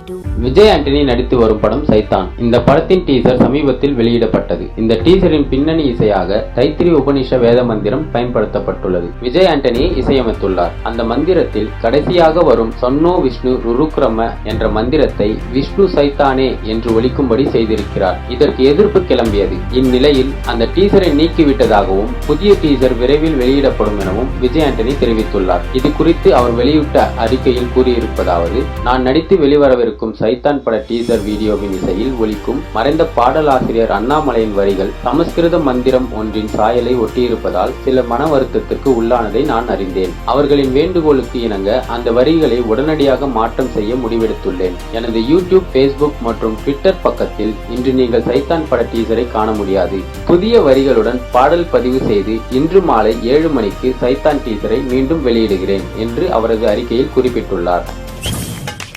What Vijay Antony நடித்து வரும் படம் சைத்தான். இந்த படத்தின் டீசர் சமீபத்தில் வெளியிடப்பட்டது. இந்த டீசரின் பின்னணி இசையாக தைத்திரி உபனிஷ வேத மந்திரம் பயன்படுத்தப்பட்டுள்ளது. விஜய் ஆண்டனி இசையமைத்துள்ளார். அந்த மந்திரத்தில் கடைசியாக வரும் சொன்னோ விஷ்ணு ருருக்ரம என்ற மந்திரத்தை விஷ்ணு சைத்தானே என்று ஒழிக்கும்படி செய்திருக்கிறார். இதற்கு எதிர்ப்பு கிளம்பியது. இந்நிலையில் அந்த டீசரை நீக்கிவிட்டதாகவும் புதிய டீசர் விரைவில் வெளியிடப்படும் எனவும் விஜய் ஆண்டனி தெரிவித்துள்ளார். இது குறித்து அவர் வெளியிட்ட அறிக்கையில் கூறியிருப்பதாவது நான் நடித்து வெளிவரவிருக்கும் சைத்தான் பட டீசர் வீடியோவின் இசையில் ஒலிக்கும் மறைந்த பாடலாசிரியர் அண்ணாமலையின் வரிகள் சமஸ்கிருத மந்திரம் ஒன்றின் சாயலை ஒட்டியிருப்பதால் சில மன வருத்தத்திற்கு உள்ளானதை நான் அறிந்தேன். அவர்களின் வேண்டுகோளுக்கு இணங்க அந்த வரிகளை உடனடியாக மாற்றம் செய்ய முடிவெடுத்துள்ளேன். எனது யூடியூப் ஃபேஸ்புக் மற்றும் ட்விட்டர் பக்கத்தில் இன்று நீங்கள் சைத்தான் பட டீசரை காண முடியாது. புதிய வரிகளுடன் பாடல் பதிவு செய்து இன்று மாலை ஏழு மணிக்கு சைத்தான் டீசரை மீண்டும் வெளியிடுகிறேன் என்று அவரது அறிக்கையில் குறிப்பிட்டுள்ளார்.